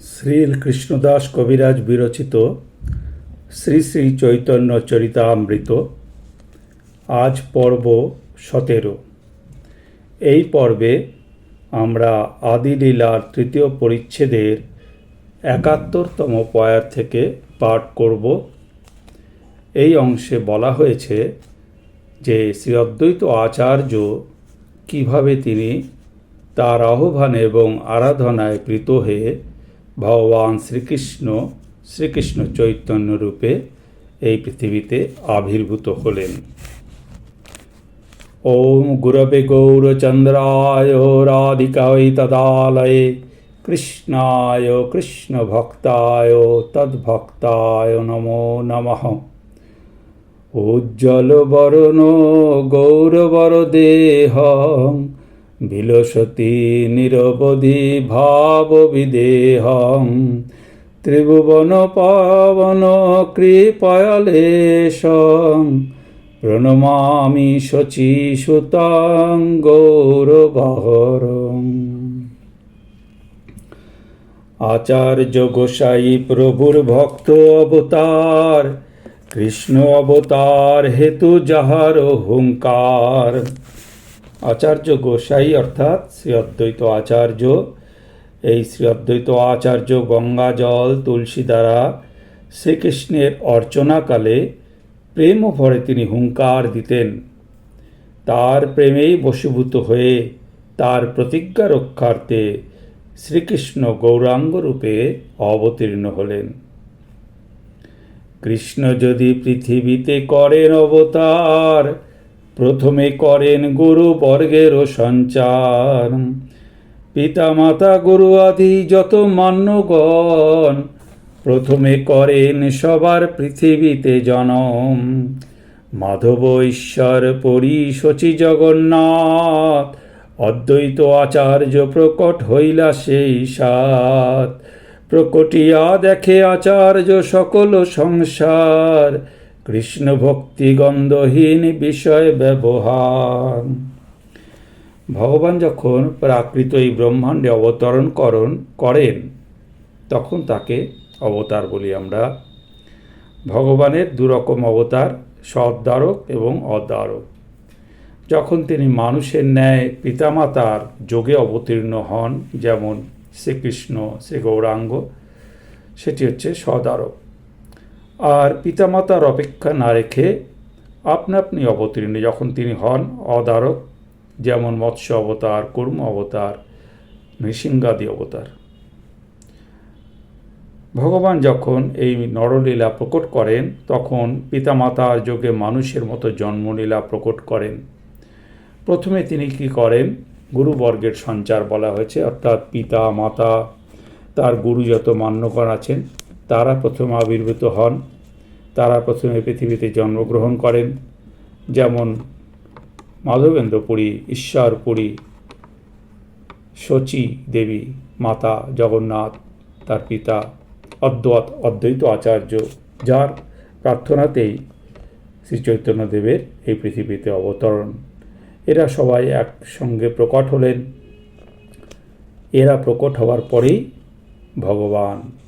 শ্রী কৃষ্ণদাস কবিরাজ বিরচিত শ্রী শ্রী চৈতন্য চরিতামৃত। আজ পর্ব সতেরো। এই পর্বে আমরা আদিলীলার তৃতীয় পরিচ্ছেদের একাত্তরতম পয়ার থেকে পাঠ করব। এই অংশে বলা হয়েছে যে শ্রী অদ্বৈত আচার্য কীভাবে তিনি তার আহ্বানে এবং আরাধনায় কৃত হয়ে ভগবান শ্রীকৃষ্ণ শ্রীকৃষ্ণ চৈতন্য রূপে এই পৃথিবীতে আবির্ভূত হলেন। ওম গুরবে গৌরচন্দ্রায় রাধিকায় তদালয়ে, কৃষ্ণায় কৃষ্ণ ভক্তায় তদ্ভক্তায় নমো নমঃ। উজ্জ্বল বরণ গৌরবর দেহ বিলসতি নিরবধি ভাব বিদেহং ত্রিভুবন পাবন কৃপয়ালেশং প্রণমামি শচী সুতাং গৌরবহরং আচার্য গোসাই প্রভুর ভক্ত অবতার, কৃষ্ণ অবতার হেতু যাহার হুঙ্কার। আচার্য গোসাই অর্থাৎ শ্রী অদ্বৈত আচার্য। এই শ্রী অদ্বৈত আচার্য গঙ্গা জল তুলসী দ্বারা শ্রীকৃষ্ণের অর্চনাকালে প্রেম ভরে তিনি হুঙ্কার দিতেন। তার প্রেমেই বশীভূত হয়ে তার প্রতিজ্ঞা রক্ষার্থে শ্রীকৃষ্ণ গৌরাঙ্গ রূপে অবতীর্ণ হলেন। কৃষ্ণ যদি পৃথিবীতে করেন অবতার প্রথমে করেন গুরু বর্গেরও সঞ্চার। পিতা মাতা গুরু আদি যত মান্যগণ, প্রথমে করেন সবার পৃথিবীতে জনম। মাধব ঈশ্বর পরি শচী জগন্নাথ, অদ্বৈত আচার্য প্রকট হইলা সেই সাত। প্রকটিয়া দেখে আচার্য সকল সংসার কৃষ্ণ ভক্তি গন্ধহীন বিষয় ব্যবহার। ভগবান যখন প্রাকৃত এই ব্রহ্মাণ্ডে অবতরণ করণ করেন, তখন তাকে অবতার বলি আমরা। ভগবানের দুরকম অবতার সদ্দারক এবং অদ্বারক। যখন তিনি মানুষের ন্যায় পিতামাতার যোগে অবতীর্ণ হন, যেমন শ্রীকৃষ্ণ শ্রী গৌরাঙ্গ সেটি হচ্ছে সদারক আর পিতামাতার অপেক্ষা না রেখে আপনা আপনি অবতীর্ণ যখন তিনি হন অদারক যেমন মৎস্য অবতার, কুর্ম অবতার, নৃসিংহাদি অবতার। ভগবান যখন এই নরলীলা প্রকট করেন, তখন পিতামাতার যোগে মানুষের মতো জন্মলীলা প্রকট করেন। প্রথমে তিনি কি করেন? গুরুবর্গের সঞ্চার বলা হয়েছে, অর্থাৎ পিতা মাতা তার গুরু যত মান্যগণ আছেন তারা প্রথমে আবির্ভূত হন। তারা প্রথমে পৃথিবীতে জন্মগ্রহণ করেন। যেমন মাধবেন্দ্রপুরী, ঈশ্বরপুরী, শচী দেবী, মাতা জগন্নাথ, তার পিতা অদ্বৈত অদ্বৈত আচার্য, যার প্রার্থনাতেই শ্রী চৈতন্যদেবের এই পৃথিবীতে অবতরণ। এরা সবাই একসঙ্গে প্রকট হলেন। এরা প্রকট হওয়ার পরেই ভগবান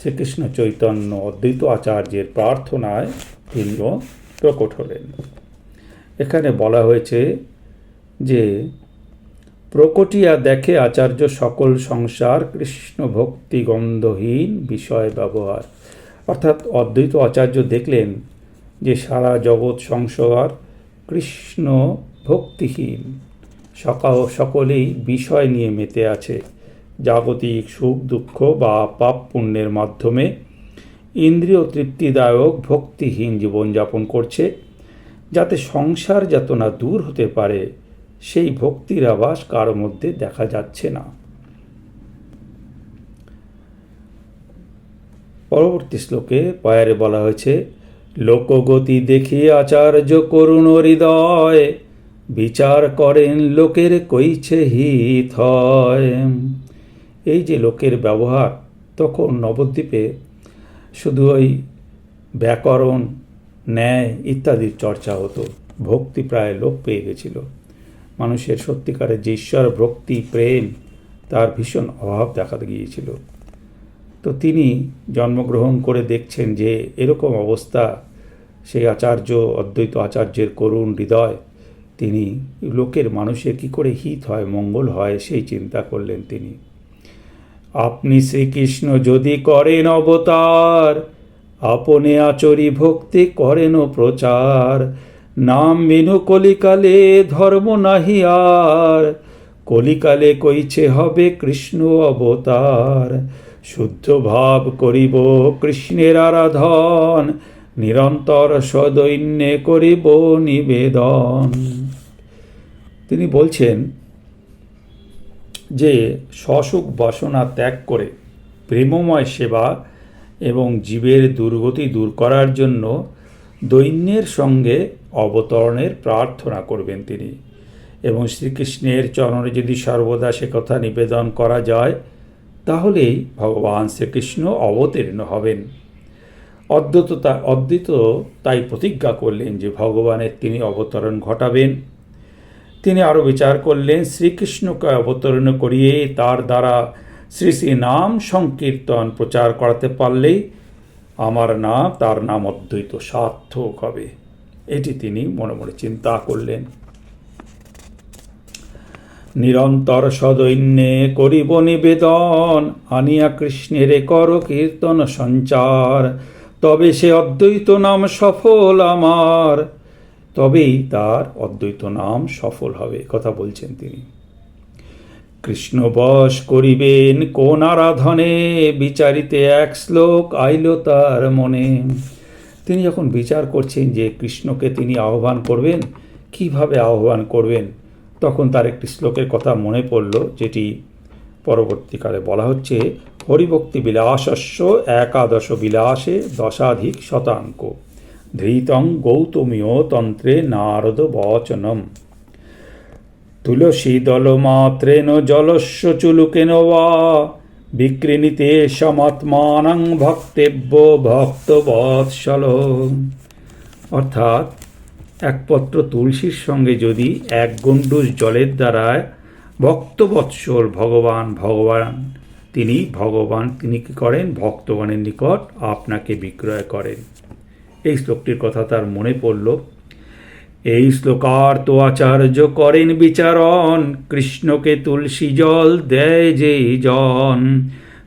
শ্রীকৃষ্ণ চৈতন্য অদ্বৈত আচার্যের প্রার্থনায় তিনিও প্রকট হলেন। এখানে বলা হয়েছে যে, প্রকটিয়া দেখে আচার্য সকল সংসার কৃষ্ণ ভক্তি গন্ধহীন বিষয় ব্যবহার। অর্থাৎ অদ্বৈত আচার্য দেখলেন যে সারা জগৎ সংসার কৃষ্ণ ভক্তিহীন সকাল সকলেই বিষয় নিয়ে মেতে আছে। জাগতিক সুখ, দুঃখ বা পাপ পুণ্যের মাধ্যমে ইন্দ্রিয় তৃপ্তিদায়ক, ভক্তিহীন জীবনযাপন করছে, যাতে সংসার যাতনা দূর হতে পারে। সেই ভক্তির আবাস কারও মধ্যে দেখা যাচ্ছে না। পরবর্তী শ্লোকে পয়ারে বলা হয়েছে, লোকগতি দেখি আচার্য করুণ হৃদয়, বিচার করেন লোকের কইছে হিত হয়। এই যে লোকের ব্যবহার, তখন নবদ্বীপে শুধু ওই ব্যাকরণ, ন্যায় ইত্যাদির চর্চা হতো। ভক্তি প্রায় লোপ পেয়ে গেছিল। মানুষের সত্যিকারের যে ঈশ্বর, ভক্তি, প্রেম, তার ভীষণ অভাব দেখা গিয়েছিল। তো তিনি জন্মগ্রহণ করে দেখছেন যে এরকম অবস্থা, সেই আচার্য, অদ্বৈত আচার্যের করুণ হৃদয়, তিনি লোকের মানুষের কি করে হিত হয়, মঙ্গল হয়, সেই চিন্তা করলেন তিনি। আপনি শ্রীকৃষ্ণ যদি করেন অবতার, আপনে আচরি ভক্তি করেন প্রচার। নাম বিনু কলিকালে ধর্ম নাহি আর, কলিকালে কইছে হবে কৃষ্ণ অবতার। শুদ্ধ ভাব করিব কৃষ্ণের আরাধন, নিরন্তর সদৈন্যে করিব নিবেদন। তিনি বলছেন যে সসুখ বাসনা ত্যাগ করে প্রেমময় সেবা এবং জীবের দুর্গতি দূর করার জন্য দৈন্যের সঙ্গে অবতরণের প্রার্থনা করবেন তিনি। এবং শ্রীকৃষ্ণের চরণে যদি সর্বদা সে কথা নিবেদন করা যায়, তাহলেই ভগবান শ্রীকৃষ্ণ অবতীর্ণ হবেন। অদ্বৈত তা অদ্বৈত তাই প্রতিজ্ঞা করলেন যে ভগবানের তিনি অবতরণ ঘটাবেন। তিনি আরও বিচার করলেন, শ্রীকৃষ্ণকে অবতরণ করিয়ে তার দ্বারা শ্রী শ্রী নাম সংকীর্তন প্রচার করাতে পারলেই আমার নাম, তার নাম অদ্বৈত সার্থক হবে। এটি তিনি মনে মনে চিন্তা করলেন। নিরন্তর সদৈন্যে করিব নিবেদন, আনিয়া কৃষ্ণের কর কীর্তন সঞ্চার, তবে সে অদ্বৈত নাম সফল আমার। তবেই তার অদ্বৈত নাম সফল হবে কথা বলছেন তিনি। কৃষ্ণ বস করিবেন কোন আরাধনে, বিচারিতে এক শ্লোক আইল তার মনে। তিনি যখন বিচার করছেন যে কৃষ্ণকে তিনি আহ্বান করবেন, কীভাবে আহ্বান করবেন, তখন তার একটি শ্লোকের কথা মনে পড়ল, যেটি পরবর্তীকালে বলা হচ্ছে, হরিভক্তি বিলাসস্য একাদশ বিলাসে দশাধিক শতাঙ্ক। ধৃতং গৌতমীয় তন্ত্রে নারদ বচনম তুলসী দলমাত্রেন জলস্য চুলুকেন বা বিক্রিণীতে সমাত্মানং ভক্তেব্য ভক্তবৎসল অর্থাৎ এক পত্র তুলসীর সঙ্গে যদি এক গণ্ডুষ জলের দ্বারায় ভক্তবৎসল ভগবান ভগবান, তিনি ভগবান তিনি কি করেন? ভক্তগণের নিকট আপনাকে বিক্রয় করেন। এই শ্লোকটির কথা তার মনে পড়ল। এই শ্লোকার তো আচার্য করেন বিচারণ, কৃষ্ণকে তুলসী জল দেয় যেই জন।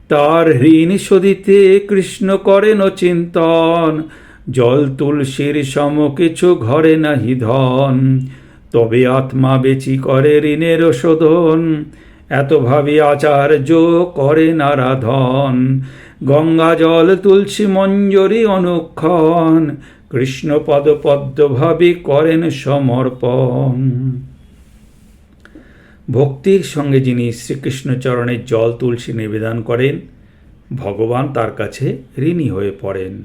তার ঋণ শোধিতে কৃষ্ণ করেন চিন্তন জল তুলসীর সম কিছু ঘরে নাহি ধন। তবে আত্মা বেচি করে ঋণের শোধন, এত ভাবি আচার্য করে নারাধন। গঙ্গা জল, তুলসী মঞ্জরি অনুক্ষণ, কৃষ্ণ পদ করেন সমর্পণ। ভক্তির সঙ্গে যিনি শ্রীকৃষ্ণ চরণের জল, তুলসী নিবেদন করেন, ভগবান তার কাছে ঋণী হয়ে পড়েন।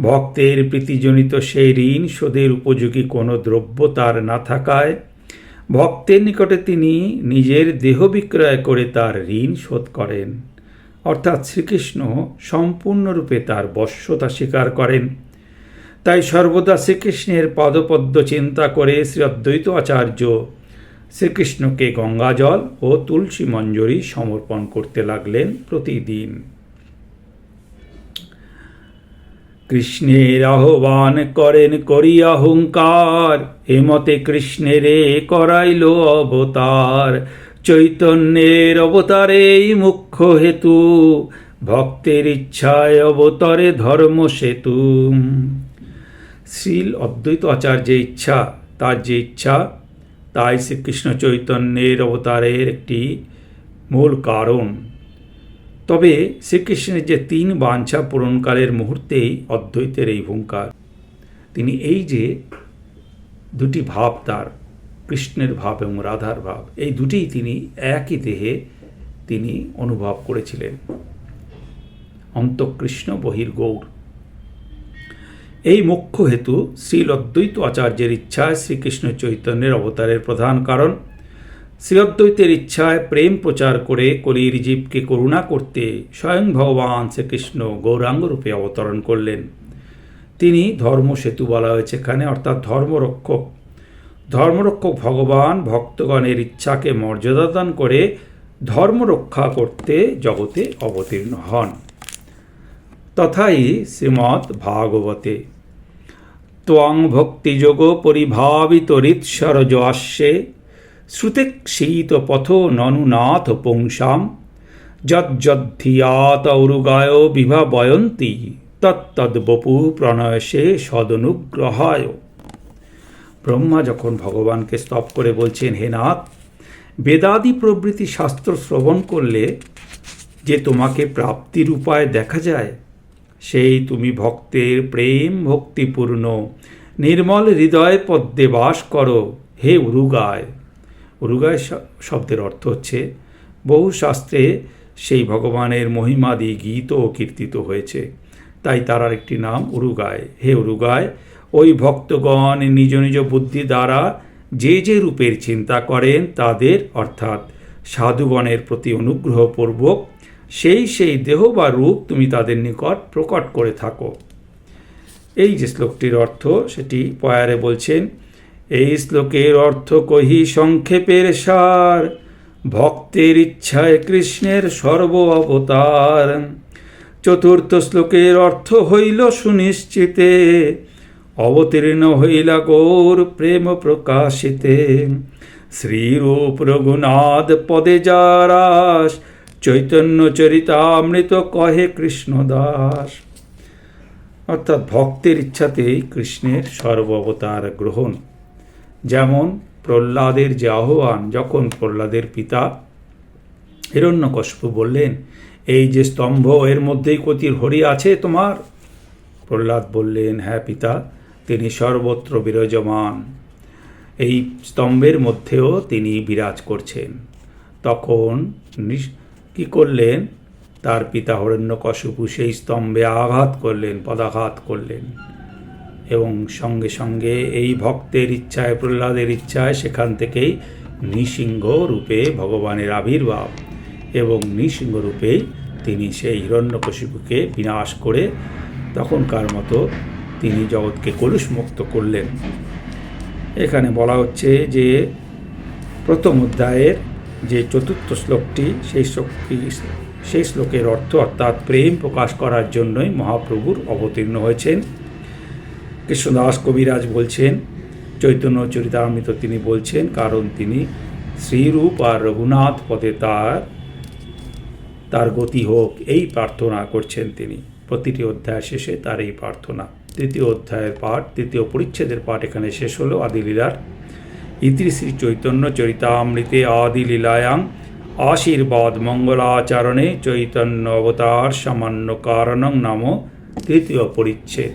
ভক্তের প্রীতিজনিত সেই ঋণ শোধের উপযোগী কোনো দ্রব্য তার না থাকায়, ভক্তের নিকটে তিনি নিজের দেহ বিক্রয় করে তার ঋণ শোধ করেন। অর্থাৎ শ্রীকৃষ্ণ সম্পূর্ণরূপে তার বশ্যতা স্বীকার করেন। তাই সর্বদা শ্রীকৃষ্ণের পদপদ্ম চিন্তা করে শ্রী অদ্বৈত আচার্য শ্রীকৃষ্ণকে গঙ্গাজল ও তুলসী মঞ্জরি সমর্পণ করতে লাগলেন প্রতিদিন। কৃষ্ণের আহ্বান করেন, করিয়া হুঙ্কার এমতে কৃষ্ণেরে করাইল অবতার। চৈতন্যের অবতারেই মুখ্য হেতু, ভক্তের ইচ্ছায় অবতরে ধর্ম সেতু। শ্রীল অদ্বৈত আচার্যের ইচ্ছা, তার যে ইচ্ছা, তাই শ্রীকৃষ্ণ চৈতন্যের অবতারের একটি মূল কারণ। তবে শ্রীকৃষ্ণের যে তিন বাঞ্ছা পূরণকালের মুহূর্তেই অদ্বৈতের এই হুঙ্কার। তিনি এই যে দুটি ভাব তার কৃষ্ণের ভাব এবং রাধার ভাব, এই দুটিই তিনি একই দেহে তিনি অনুভব করেছিলেন। অন্তকৃষ্ণ বহির্গৌর এই মুখ্য হেতু শ্রীল অদ্বৈত আচার্যের ইচ্ছায় শ্রীকৃষ্ণ চৈতন্যের অবতারের প্রধান কারণ। শ্রী অদ্বৈতের ইচ্ছায় প্রেম প্রচার করে কলির জীবকে করুণা করতে স্বয়ং ভগবান শ্রীকৃষ্ণ গৌরাঙ্গ রূপে অবতরণ করলেন। তিনি ধর্ম সেতু বলা হয়েছে এখানে, অর্থাৎ ধর্মরক্ষক ধর্মরক্ষক ভগবান ভক্তগণের ইচ্ছাকে মর্যাদা দান করে ধর্ম রক্ষা করতে জগতে অবতীর্ণ হন। তথাই শ্রীমৎ ভাগবতে, ত্বং ভক্তিযোগ পরিভাবিত হৃৎসরজ আস্যে শ্রুতেক্ষীত পথ ননুনাথ পুংসাম যজ্জদ্ধিয়াত ঔরুগায় বিভাবয়ন্তি তত্তদ্বপু প্রণয়সে সদনুগ্রহায়। ব্রহ্মা যখন ভগবানকে স্তব করে বলছেন, হে নাথ, বেদাদি প্রভৃতি শাস্ত্র শ্রবণ করলে যে তোমাকে প্রাপ্তির উপায় দেখা যায়, সেই তুমি ভক্তের প্রেম ভক্তিপূর্ণ, নির্মল হৃদয় পদ্মে বাস করো। হে উরুগায়। উরুগায় শব্দের অর্থ হচ্ছে, বহু শাস্ত্রে সেই ভগবানের মহিমাদি গীত ও কীর্তিত হয়েছে। তাই তার একটি নাম উরুগায়। হে উরুগায় ওই ভক্তগণ নিজ নিজ বুদ্ধি দ্বারা যে যে রূপের চিন্তা করেন তাদের, অর্থাৎ সাধুগণের প্রতি অনুগ্রহপূর্বক সেই সেই দেহ বা রূপ তুমি তাদের নিকট প্রকট করে থাকো। এই যে শ্লোকটির অর্থ, সেটি পয়ারে বলছেন, এই শ্লোকের অর্থ কহি সংক্ষেপের সার, ভক্তের ইচ্ছায় কৃষ্ণের সর্ব অবতার। চতুর্থ শ্লোকের অর্থ হইল সুনিশ্চিতে অবতীর্ণ হইলা গৌর প্রেম প্রকাশিতে। শ্রীরূপ রঘুনাথ পদে যারাস, চৈতন্য চরিতামৃত কহে কৃষ্ণদাস। অর্থাৎ ভক্তের ইচ্ছাতেই কৃষ্ণের সর্ব অবতার গ্রহণ। যেমন প্রহ্লাদের যে আহ্বান, যখন প্রহ্লাদের পিতা হিরণ্যকশিপু বললেন, এই যে স্তম্ভ, এর মধ্যেই কতির হরি আছে তোমার? প্রহ্লাদ বললেন হ্যাঁ পিতা তিনি সর্বত্র বিরাজমান। এই স্তম্ভের মধ্যেও তিনি বিরাজ করছেন। তখন কি করলেন? তার পিতা হরণ্যকশিপু সেই স্তম্ভে আঘাত করলেন, পদাঘাত করলেন। এবং সঙ্গে সঙ্গে এই ভক্তের ইচ্ছায়, প্রহ্লাদের ইচ্ছায় সেখান থেকেই নৃসিংহ রূপে ভগবানের আবির্ভাব এবং নৃসিংহ রূপেই তিনি সেই হিরণ্যকশিপুকে বিনাশ করে তখনকার মতো তিনি জগৎকে কলুষমুক্ত করলেন। এখানে বলা হচ্ছে যে, প্রথম অধ্যায়ের যে চতুর্থ শ্লোকটি, সেই শ্লোকটি, সেই শ্লোকের অর্থ অর্থাৎ প্রেম প্রকাশ করার জন্যই মহাপ্রভুর অবতীর্ণ হয়েছেন। কৃষ্ণদাস কবিরাজ বলছেন, চৈতন্য চরিতামৃত তিনি বলছেন, কারণ তিনি শ্রীরূপ আর রঘুনাথ পদে তার তার গতি হোক, এই প্রার্থনা করছেন তিনি। প্রতিটি অধ্যায় শেষে তার এই প্রার্থনা। তৃতীয় অধ্যায়ের পাঠ, তৃতীয় পরিচ্ছেদের পাঠ এখানে শেষ হলো, আদিলীলার। ইতি শ্রী চৈতন্য চরিতামৃতে আদিলীলায়াং আশীর্বাদ মঙ্গলাচরণে চৈতন্য অবতার সামান্য কারণং নাম তৃতীয় পরিচ্ছেদ।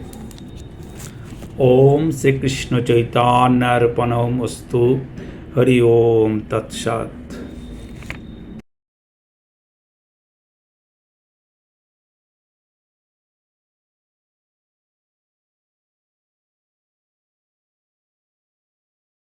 ওম শ্রীকৃষ্ণ চৈতন্যার্পণম অস্তু। হরি ওম তৎসৎ।